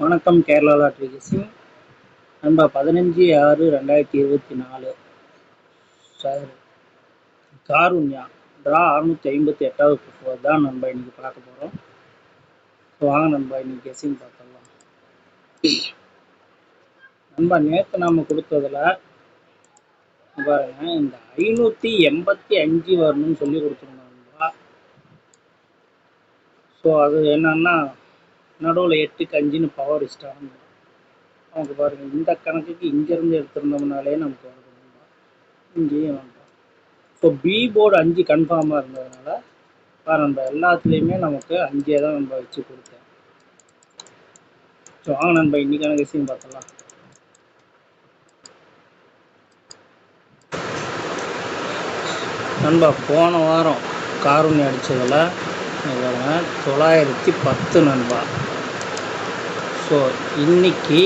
வணக்கம் Kerala lottery kissing நம்ம பதினஞ்சு ஆறு ரெண்டாயிரத்தி இருபத்தி நாலு. சார் காருண்யா ட்ரா அறுநூற்றி ஐம்பத்தி எட்டாவது தான் நம்ம இன்னைக்கு பார்க்க போகிறோம் வாங்க நம்ம இன்னைக்கு கெஸிங் பார்த்துடலாம். நம்ம நேற்று நாம் கொடுத்ததில் பாருங்க இந்த ஐநூற்றி எண்பத்தி அஞ்சு வரணும்னு சொல்லி கொடுத்துருந்தோம் ஸோ அது என்னன்னா நடுவில் எட்டுக்கு அஞ்சுன்னு பவர் இஷ்டம் நமக்கு பாருங்கள் இந்த கணக்குக்கு இங்கேருந்து எடுத்திருந்தோம்னாலே நமக்கு வருது இங்கேயும் வேண்டாம் ஸோ பி போர்டு அஞ்சு கன்ஃபார்மாக இருந்ததுனால நம்ம எல்லாத்துலேயுமே நமக்கு அஞ்சே தான் நம்ம வச்சு கொடுத்தேன். ஸோ வாங்க நண்பா இன்றைக்கான விஷயம் பார்த்தலாம் நண்பா போன வாரம் காருண்ணி அடித்ததில் தொள்ளாயிரத்தி பத்து நண்பா. ஸோ இன்னைக்கு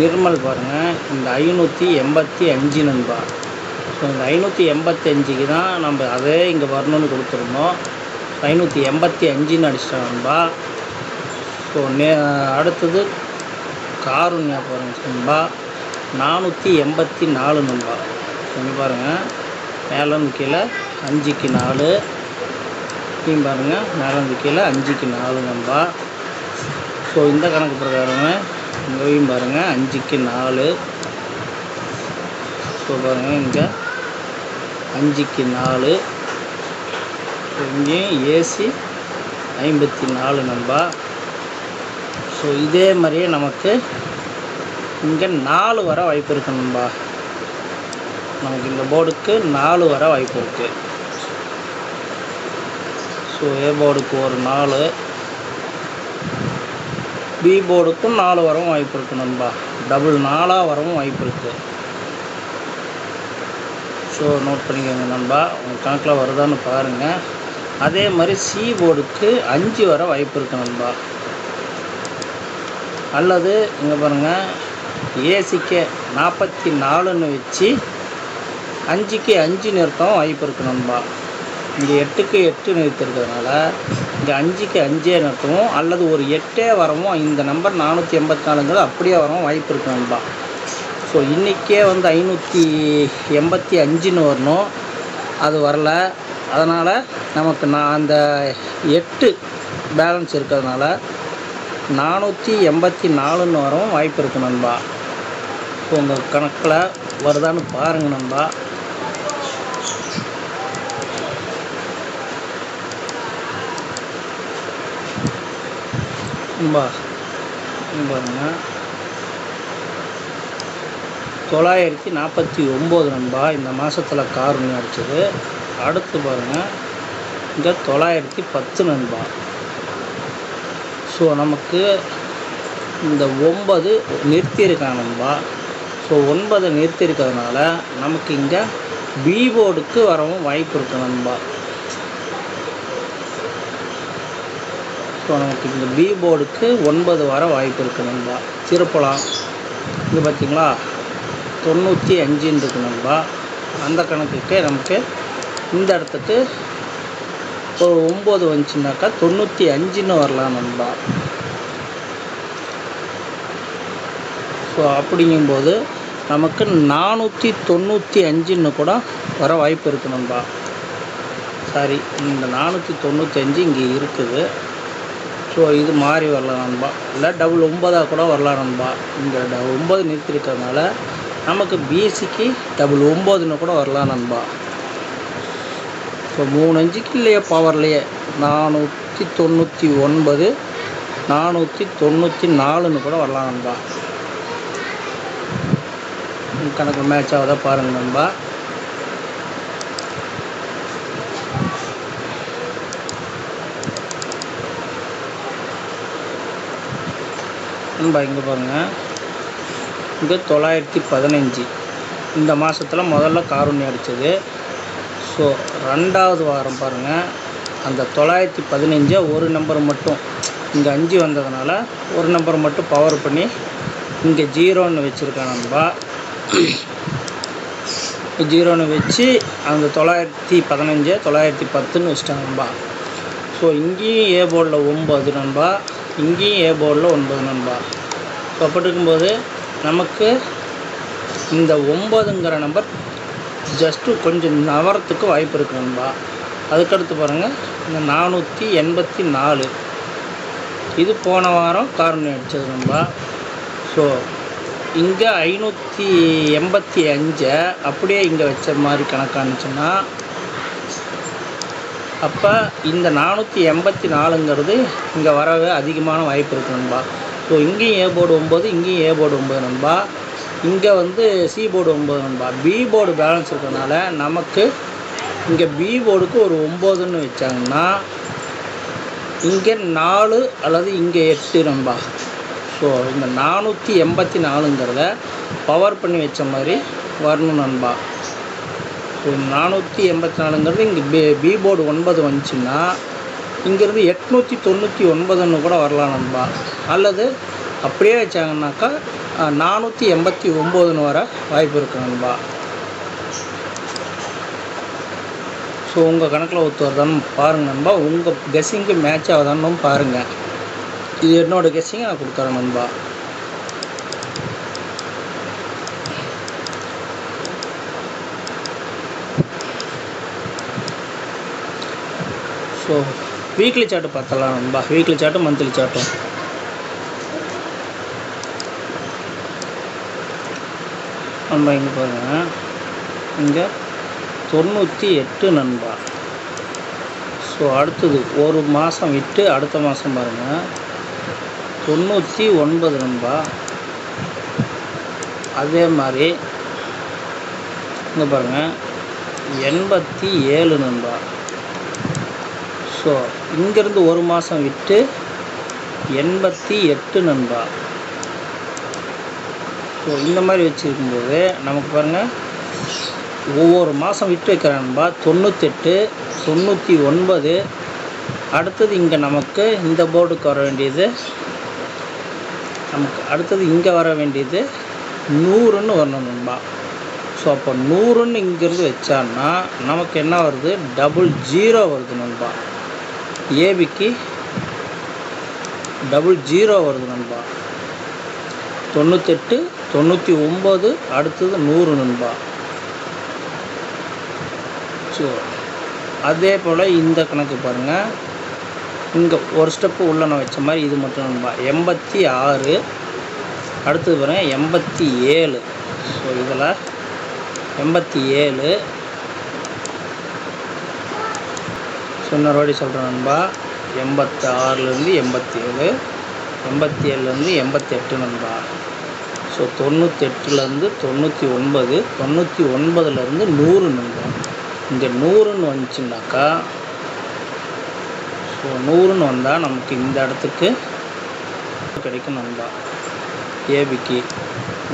நிர்மல் பாருங்கள் இந்த ஐநூற்றி எண்பத்தி அஞ்சு நண்பா. ஸோ இந்த ஐநூற்றி எண்பத்தி அஞ்சுக்கு தான் நம்ம அதே இங்கே வரணும்னு கொடுத்துருந்தோம். ஐநூற்றி எண்பத்தி அஞ்சுன்னு அடிச்சிட்டோம் நண்பா. ஸோ நே அடுத்தது காருண்யா பாருங்க நண்பா. நானூற்றி எண்பத்தி நாலு நண்பா. இங்கே பாருங்கள் மேலேருந்து கீழே அஞ்சுக்கு நாலு. இங்கேயும் பாருங்கள் மேலந்து கீழே அஞ்சுக்கு நாலு நண்பா. ஸோ இந்த கணக்கு பிரகாரமே இங்கேயும் பாருங்கள் அஞ்சுக்கு நாலு. ஸோ பாருங்கள் இங்கே அஞ்சுக்கு நாலு. இங்கேயும் ஏசி ஐம்பத்தி நாலு நண்பா. ஸோ இதே மாதிரியே நமக்கு இங்கே நாலு வர வாய்ப்பு இருக்கு நண்பா. நமக்கு இந்த போர்டுக்கு நாலு வர வாய்ப்பு இருக்குது ஸோ ஏ போர்டுக்கு ஒரு நாலு. பி போர்டுக்கும் நாலு வரவும் வாய்ப்பு இருக்குது நண்பா. டபுள் நாலாக வரவும் வாய்ப்பு இருக்குது ஸோ நோட் பண்ணிக்கோங்க நண்பா. உங்கள் கணக்கில் வருதான்னு பாருங்கள் அதே மாதிரி சி போர்டுக்கு அஞ்சு வர வாய்ப்பு இருக்குது நண்பா. அல்லது இங்கே பாருங்கள் ஏசிக்கு நாற்பத்தி நாலுன்னு வச்சு அஞ்சுக்கு அஞ்சு நிறுத்தம் வாய்ப்பு இருக்குது நண்பா. இங்கே எட்டுக்கு எட்டு நிறுத்திருக்கிறதுனால இங்கே அஞ்சுக்கு அஞ்சே நிறுத்தவும் அல்லது ஒரு எட்டே வரவும் இந்த நம்பர் நானூற்றி எண்பத்தி நாலுங்கிறது அப்படியே வரவும் வாய்ப்பு இருக்கு நண்பா. ஸோ இன்றைக்கே வந்து ஐநூற்றி எண்பத்தி அஞ்சுன்னு வரணும். அது வரல. அதனால் நமக்கு நான் அந்த எட்டு பேலன்ஸ் இருக்கிறதுனால நானூற்றி எண்பத்தி நாலுன்னு வரவும் வாய்ப்பு இருக்குது நண்பா. ஸோ உங்கள் கணக்கில் வருதான்னு பாருங்கள் நண்பா. பாருங்க தொள்ளாயிரத்தி நாற்பத்தி ஒம்பது நண்பா இந்த மாதத்தில் கார் அடிச்சது அடுத்து பாருங்கள் இங்கே தொள்ளாயிரத்தி பத்து நண்பா. ஸோ நமக்கு இந்த ஒன்பது நிறுத்தியிருக்காங்க நண்பா? ஸோ ஒன்பதை நிறுத்தியிருக்கிறதுனால நமக்கு இங்கே பீபோர்டுக்கு வரவும் வாய்ப்பு இருக்குது நண்பா. ஸோ நமக்கு இந்த பி போர்டுக்கு ஒன்பது வர வாய்ப்பு இருக்குது நண்பா. திருப்பலாம் இது பார்த்திங்களா தொண்ணூற்றி அஞ்சுன்னு இருக்கு நண்பா. அந்த கணக்குக்கு நமக்கு இந்த இடத்துக்கு ஒரு ஒம்பது வந்துச்சுனாக்கா தொண்ணூற்றி அஞ்சுன்னு வரலாம் நண்பா. ஸோ அப்படிங்கும்போது நமக்கு நானூற்றி தொண்ணூற்றி அஞ்சுன்னு கூட வர வாய்ப்பு இருக்குது நண்பா. சாரி இந்த நானூற்றி தொண்ணூற்றி அஞ்சு இங்கே இருக்குது. ஸோ இது மாறி வரலாம் நண்பா. இல்லை டபுள் ஒம்பதாக கூட வரலாம் நண்பா. இங்கே ட ஒம்பது நிறுத்திருக்கிறதுனால நமக்கு பிஎஸ்சிக்கு டபுள் ஒம்பதுன்னு கூட வரலாம் நண்பா. ஸோ மூணு அஞ்சுக்கு இல்லையே பவர்லையே நானூற்றி தொண்ணூற்றி ஒன்பது நானூற்றி தொண்ணூற்றி நாலுன்னு கூட வரலாம் நண்பா. கணக்கு மேட்ச் ஆகுதா பாருங்கள் நண்பா. நண்பா இங்கே பாருங்கள் இங்கே தொள்ளாயிரத்தி பதினஞ்சு. இந்த மாதத்தில் முதல்ல காரூணி அடித்தது ஸோ ரெண்டாவது வாரம் பாருங்கள் அந்த தொள்ளாயிரத்தி பதினஞ்சை ஒரு நம்பர் மட்டும் இங்கே அஞ்சு வந்ததுனால ஒரு நம்பர் மட்டும் பவர் பண்ணி இங்கே ஜீரோன்னு வச்சுருக்கேன் நண்பா. ஜீரோன்னு வச்சு அந்த தொள்ளாயிரத்தி பதினஞ்சை தொள்ளாயிரத்தி பத்துன்னு வச்சுட்டாங்க நண்பா. ஸோ இங்கேயும் ஏ போர்டில் ஒம்பது நண்பா. இங்கேயும் ஏ போர்டில் ஒன்பது நண்பா. ஸோ அப்படி இருக்கும்போது நமக்கு இந்த ஒம்பதுங்கிற நம்பர் ஜஸ்ட்டு கொஞ்சம் நவரத்துக்கு வாய்ப்பு இருக்குது நண்பா. அதுக்கடுத்து பாருங்கள் இந்த நானூற்றி எண்பத்தி நாலு. இது போன வாரம் காரணம் அடித்தது நண்பா. ஸோ இங்கே ஐநூற்றி எண்பத்தி அஞ்சை அப்படியே இங்கே வச்ச மாதிரி கணக்கானுச்சுன்னா அப்போ இந்த நானூற்றி எண்பத்தி நாலுங்கிறது இங்கே வரவே அதிகமான வாய்ப்பு இருக்கு நண்பா. ஸோ இங்கேயும் ஏ போர்டு ஒம்பது இங்கேயும் ஏ போர்டு ஒம்பது நண்பா. இங்கே வந்து சி போர்டு ஒம்பது நண்பா. பி போர்டு பேலன்ஸ் இருக்கிறதுனால நமக்கு இங்கே பி போர்டுக்கு ஒரு ஒம்போதுன்னு வச்சாங்கன்னா இங்கே நாலு அல்லது இங்கே எட்டு நண்பா. ஸோ இந்த நானூற்றி எண்பத்தி நாலுங்கிறத பவர் பண்ணி வச்ச மாதிரி வரணும் நண்பா. நானூற்றி எண்பத்தி நாலுங்கிறது இங்கே பி பி போர்டு ஒன்பது வந்துச்சுன்னா இங்கேருந்து எட்நூற்றி தொண்ணூற்றி ஒன்பதுன்னு கூட வரலாம் நண்பா. அல்லது அப்படியே வச்சாங்கன்னாக்கா நானூற்றி எண்பத்தி ஒம்போதுன்னு வர வாய்ப்பு இருக்குது நண்பா. ஸோ உங்கள் கணக்கில் ஒத்து வருதான்னு பாருங்கள் நண்பா. உங்கள் கெஸ்ஸிங்க்கு மேட்ச் ஆகுதான்னு பாருங்கள் இது என்னோடய கெஸ்ஸிங்கை நான் கொடுக்குறேன் நண்பா. ஸோ வீக்லி சார்ட்டு பார்த்தலாம் நண்பா. வீக்லி சார்ட்டும் மந்த்லி சார்ட்டும் நண்பா இங்கே பாருங்க. இங்கே தொண்ணூற்றி எட்டு நண்பா. ஸோ அடுத்தது ஒரு மாதம் விட்டு அடுத்த மாதம் பாருங்கள் தொண்ணூற்றி ஒன்பது நண்பா. அதே மாதிரி இங்கே பாருங்கள் எண்பத்தி ஏழு நண்பா. ஸோ இங்கேருந்து ஒரு மாதம் விட்டு எண்பத்தி எட்டு நண்பா. ஸோ இந்த மாதிரி வச்சுருக்கும்போது நமக்கு பாருங்கள் ஒவ்வொரு மாதம் விட்டு வைக்கிற நண்பா தொண்ணூத்தெட்டு தொண்ணூற்றி ஒன்பது. அடுத்தது இங்கே நமக்கு இந்த போர்டுக்கு வர வேண்டியது நமக்கு அடுத்தது இங்கே வர வேண்டியது நூறுன்னு வரணும் நண்பா. ஸோ அப்போ நூறுன்னு இங்கேருந்து வச்சான்னா நமக்கு என்ன வருது? டபுள் ஜீரோ வருது நண்பா. ஏபிக்கு டபுள் ஜீரோ வருது நண்பா. தொண்ணூத்தெட்டு தொண்ணூற்றி ஒம்பது அடுத்தது நூறு நண்பா. ஸோ அதே போல் இந்த கணக்கு பாருங்கள் இங்கே ஒரு ஸ்டெப்பு உள்ளே நான் வச்ச மாதிரி இது மட்டும் நண்பா. எண்பத்தி ஆறு அடுத்தது பாருங்கள் எண்பத்தி ஏழு. ஸோ இதில் எண்பத்தி ஏழு சொன்ன சொல்கிறேன் நண்பா. எண்பத்தி ஆறுலேருந்து எண்பத்தி ஏழு எண்பத்தி ஏழுலேருந்து எண்பத்தெட்டு நண்பா. ஸோ தொண்ணூத்தெட்டுலேருந்து தொண்ணூற்றி ஒன்பது தொண்ணூற்றி ஒன்பதுலேருந்து நூறு நண்பா. இங்கே நூறுன்னு வந்துச்சுனாக்கா ஸோ நூறுன்னு வந்தால் நமக்கு இந்த இடத்துக்கு கிடைக்கும் நண்பா. ஏபிக்கு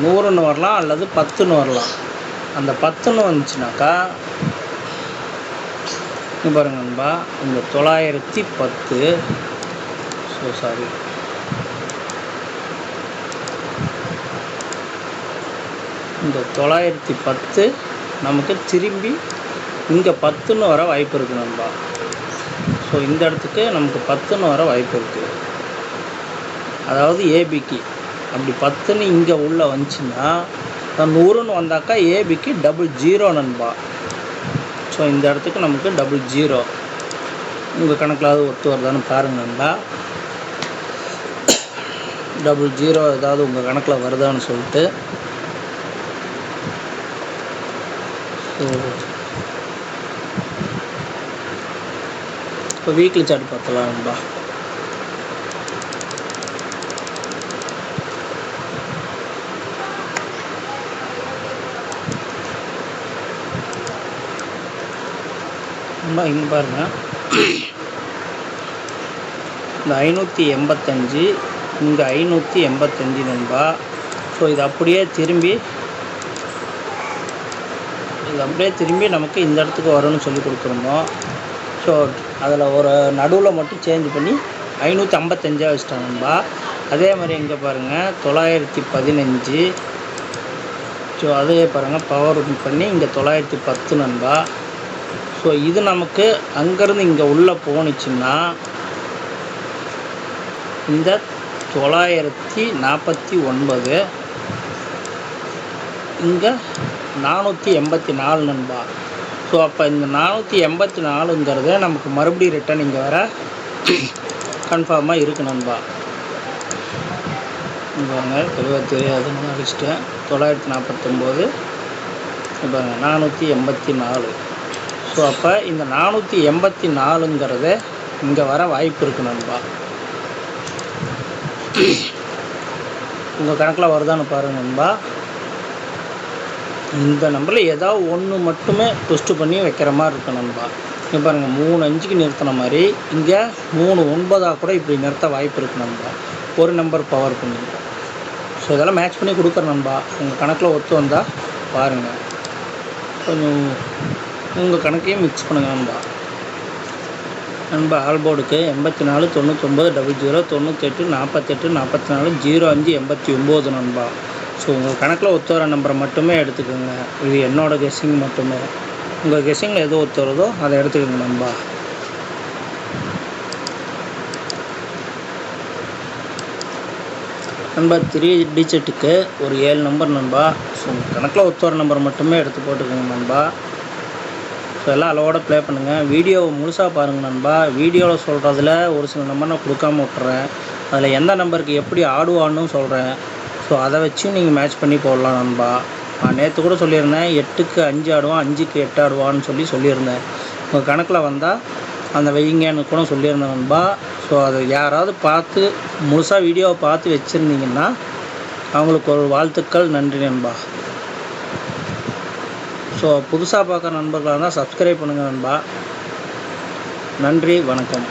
நூறுன்னு வரலாம் அல்லது பத்துன்னு வரலாம். அந்த பத்துன்னு வந்துச்சுனாக்கா பாருங்க நண்பா. இந்த தொள்ளாயிரத்தி பத்து. ஸோ சாரி இந்த தொள்ளாயிரத்தி பத்து நமக்கு திரும்பி இங்கே பத்துன்னு வர வாய்ப்பு இருக்குது நண்பா. ஸோ இந்த இடத்துக்கு நமக்கு பத்துன்னு வர வாய்ப்பு இருக்குது அதாவது ஏபிக்கு அப்படி பத்துன்னு இங்கே உள்ளே வந்துச்சுன்னா நான் நூறுன்னு வந்தாக்கா ஏபிக்கு டபுள் ஜீரோ நண்பா. ஸோ இந்த இடத்துக்கு நமக்கு டபுள் ஜீரோ உங்கள் கணக்கில் ஒத்து வருதான்னு பாருங்கள் நண்பா டபுள் ஜீரோ ஏதாவது உங்கள் கணக்கில் வருதான்னு சொல்லிட்டு. ஸோ இப்போ வீக்லி சார்ட் பார்த்தலாம் நண்பா ரொம்ப இங்கே பாருங்க. இந்த ஐநூற்றி எண்பத்தஞ்சு இங்கே ஐநூற்றி எண்பத்தஞ்சு நண்பா. ஸோ இது அப்படியே திரும்பி இது அப்படியே திரும்பி நமக்கு இந்த இடத்துக்கு வரும்னு சொல்லி கொடுத்துருந்தோம். ஸோ அதில் ஒரு நடுவில் மட்டும் சேஞ்ச் பண்ணி ஐநூற்றி ஐம்பத்தஞ்சா வச்சிட்டாங்க நண்பா. அதே மாதிரி இங்கே பாருங்கள் தொள்ளாயிரத்தி பதினஞ்சு. ஸோ அதே பாருங்கள் பவர் பண்ணி இங்கே தொள்ளாயிரத்தி பத்து நண்பா. ஸோ இது நமக்கு அங்கேருந்து இங்கே உள்ளே போணுச்சுன்னா இந்த தொள்ளாயிரத்தி நாற்பத்தி ஒன்பது இங்கே நானூற்றி எண்பத்தி நாலு நண்பா. ஸோ அப்போ இந்த நானூற்றி எண்பத்தி நாலுங்கிறத நமக்கு மறுபடியும் ரிட்டன் இங்கே வர கன்ஃபார்மாக இருக்கு நண்பா. இங்க பாருங்க தெளிவாக தெரியாதுன்னு அடிச்சிட்டேன்? தொள்ளாயிரத்தி நாற்பத்தொம்போது பாருங்க நானூற்றி எண்பத்தி நாலு. ஸோ அப்போ இந்த நானூற்றி எண்பத்தி நாலுங்கிறது இங்கே வர வாய்ப்பு இருக்கு நண்பா. உங்கள் கணக்கில் வருதான்னு பாருங்க நண்பா. இந்த நம்பரில் ஏதாவது ஒன்று மட்டுமே ட்விஸ்ட்டு பண்ணி வைக்கிற மாதிரி இருக்கு நண்பா. இங்கே பாருங்கள் மூணு அஞ்சுக்கு நிறுத்தின மாதிரி இங்கே மூணு ஒன்பதாக கூட இப்படி நிறுத்த வாய்ப்பு இருக்கு நண்பா. ஒரு நம்பர் பவர் பண்ணி ஸோ இதெல்லாம் மேட்ச் பண்ணி கொடுக்குறேன் நண்பா. உங்கள் கணக்கில் ஒத்து வந்தால் பாருங்கள் கொஞ்சம் உங்கள் கணக்கையும் மிக்ஸ் பண்ணுங்கள் நண்பா. நண்பா ஆல்போர்டுக்கு எண்பத்தி நாலு தொண்ணூத்தொம்பது டபுள் ஜீரோ தொண்ணூத்தெட்டு நாற்பத்தெட்டு நாற்பத்தி நாலு ஜீரோ அஞ்சு எண்பத்தி ஒம்பது நண்பா. ஸோ உங்கள் கணக்கில் ஒத்து வர நம்பரை மட்டுமே எடுத்துக்கோங்க. இது என்னோட கெஸ்ஸிங் மட்டுமே. உங்கள் கெஸ்ஸிங்கில் எது ஒத்து வருதோ அதை எடுத்துக்கோங்க நண்பா. நண்பா த்ரீ டிஜிட்டுக்கு ஒரு ஏழு நம்பர் நண்பா. ஸோ உங்கள் கணக்கில் ஒத்து வர நம்பர் மட்டுமே எடுத்து போட்டுக்கோங்க நண்பா. ஸோ எல்லாம் அளவோட ப்ளே பண்ணுங்கள் வீடியோவை முழுசாக பாருங்கள் நண்பா. வீடியோவில் சொல்கிறதுல ஒரு சில நம்பர் நான் கொடுக்காம விட்டுறேன். அதில் எந்த நம்பருக்கு எப்படி ஆடுவான்னு சொல்கிறேன் ஸோ அதை வச்சு நீங்கள் மேட்ச் பண்ணி போடலாம் நண்பா. நான் நேற்று கூட சொல்லியிருந்தேன் எட்டுக்கு அஞ்சு ஆடுவான் அஞ்சுக்கு எட்டு ஆடுவான்னு சொல்லி சொல்லியிருந்தேன். உங்கள் கணக்கில் வந்தால் அந்த வைங்கன்னு கூட சொல்லியிருந்தேன் நண்பா. ஸோ அதை யாராவது பார்த்து முழுசாக வீடியோவை பார்த்து வச்சுருந்தீங்கன்னா அவங்களுக்கு ஒரு வாழ்த்துக்கள். நன்றி நண்பா. ஸோ புதுசாக பார்க்குற நண்பர்களாக இருந்தால் சப்ஸ்கிரைப் பண்ணுங்கள் நண்பா. நன்றி வணக்கம்.